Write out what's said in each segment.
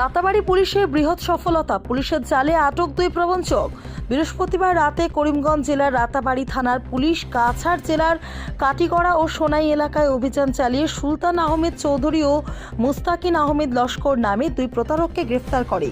রাতাবাড়ি পুলিশের বৃহৎ সফলতা। পুলিশের জালে আটক দুই প্রবঞ্চক। বৃহস্পতিবার রাতে করিমগঞ্জ জেলার রাতাবাড়ি থানার পুলিশ কাছাড় জেলার কাটিগড়া ও সোনাই এলাকায় অভিযান চালিয়ে সুলতান আহমেদ চৌধুরী ও মুস্তাকিন আহমেদ লস্কর নামে দুই প্রতারককে গ্রেফতার করে।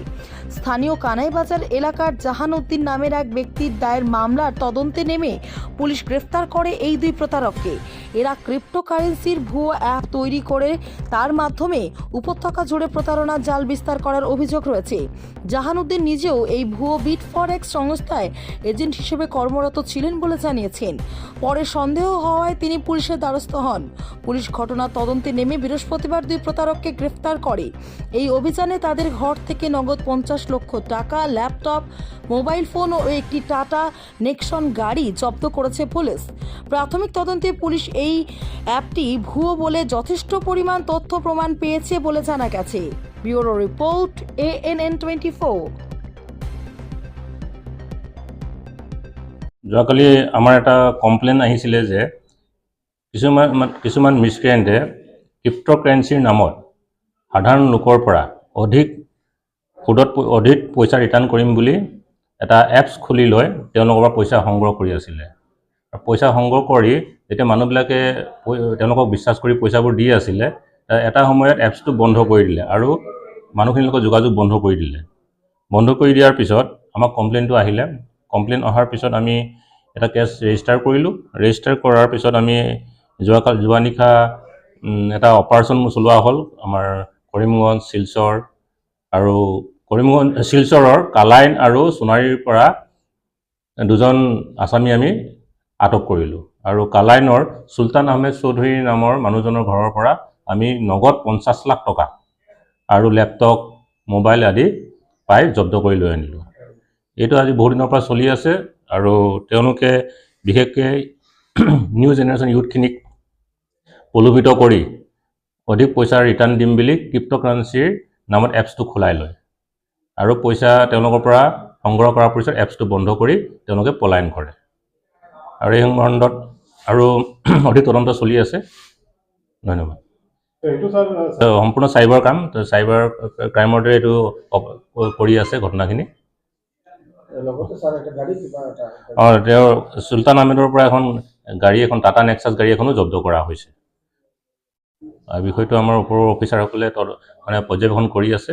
স্থানীয় কানাইবাজার এলাকার জাহানউদ্দিন নামের এক ব্যক্তির দায়ের মামলার তদন্তে নেমে পুলিশ গ্রেফতার করে এই দুই প্রতারককে। এরা ক্রিপ্টোকারেন্সির ভুয়ো অ্যাপ তৈরি করে। তার মাধ্যমে উপত্যকা জুড়ে প্রতারণার জাল বিস্তার করার অভিযোগ রয়েছে। জাহানউদ্দিন নিজেও এই ভুয়ো বিট ফর ফরেক্স সংস্থায় এজেন্ট হিসেবে কর্মরত ছিলেন বলে জানিয়েছেন। পরে সন্দেহ হওয়ায় তিনি পুলিশের দ্বারস্থ হন। পুলিশ ঘটনা তদন্তে নেমে বৃহস্পতিবার দুই প্রতারককে গ্রেফতার করে। এই অভিযানে তাদের ঘর থেকে নগদ পঞ্চাশ লক্ষ টাকা, ল্যাপটপ, মোবাইল ফোন ও একটি টাটা নেক্সন গাড়ি জব্দ করেছে পুলিশ। প্রাথমিক তদন্তে পুলিশ এই অ্যাপটি ভুয়ো বলে যথেষ্ট পরিমাণ তথ্য প্রমাণ পেয়েছে বলে জানা গেছে। Bureau report, ANN twenty four. যোৱাকালি আমাৰ এটা কমপ্লেইন আহিছিলে যে, কিছুমান মা- কিছুমান মিছক্ৰেণ্টে ক্ৰিপ্ট'কাৰেঞ্চিৰ নামত সাধাৰণ লোকৰ পৰা অধিক সুদত অধিক পইচা ৰিটাৰ্ণ কৰিম বুলি এটা এপছ খুলি লৈ তেওঁলোকৰ পৰা পইচা সংগ্ৰহ কৰি আছিলে। পইচা সংগ্ৰহ কৰি যেতিয়া মানুহবিলাকে তেওঁলোকক বিশ্বাস কৰি পইচাবোৰ দি আছিলে এটা সময়ত এপছটো বন্ধ কৰি দিলে আৰু মানুহখিনিৰ লগত যোগাযোগ বন্ধ কৰি দিলে। বন্ধ কৰি দিয়াৰ পিছত আমাক কমপ্লেইনটো আহিলে। কমপ্লেইন অহাৰ পিছত আমি এটা কেছ ৰেজিষ্টাৰ কৰিলোঁ। ৰেজিষ্টাৰ কৰাৰ পিছত আমি যোৱাকাল যোৱা নিশা এটা অপাৰেশ্যন চলোৱা হ'ল আমাৰ কৰিমগঞ্জ শিলচৰ আৰু কৰিমগঞ্জ শিলচৰৰ কালাইন আৰু সোণাৰীৰ পৰা দুজন আছামী আমি আটক কৰিলোঁ। আৰু কালাইনৰ চুলতান আহমেদ চৌধুৰী নামৰ মানুহজনৰ ঘৰৰ পৰা আমি নগদ পঞ্চাছ লাখ টকা আৰু লেপটপ মোবাইল আদি পাই জব্দ কৰি লৈ আনিলোঁ। এইটো আজি বহু দিনৰ পৰা চলি আছে আৰু তেওঁলোকে বিশেষকৈ নিউ জেনেৰেশ্যন ইউথখিনিক প্ৰলোভিত কৰি অধিক পইচা ৰিটাৰ্ণ দিম বুলি ক্ৰিপ্ট'কাৰেঞ্চিৰ নামত এপছটো খোলাই লয়। আৰু পইচা তেওঁলোকৰ পৰা সংগ্ৰহ কৰাৰ পিছত এপছটো বন্ধ কৰি তেওঁলোকে পলায়ন কৰে। আৰু এই সম্বন্ধত আৰু অধিক তদন্ত চলি আছে। ধন্যবাদ। সম্পূৰ্ণ চাইবাৰ কাম চাইবাৰ ক্ৰাইমৰ দৰে এইটো কৰি আছে ঘটনাখিনি। অঁ তেওঁৰ চুলতান আহমেদৰ পৰা এখন গাড়ী এখন টাটা নেক্সাছ গাড়ী এখনো জব্দ কৰা হৈছে। আৰু বিষয়টো আমাৰ ওপৰৰ অফিচাৰসকলে মানে পৰ্যবেক্ষণ কৰি আছে।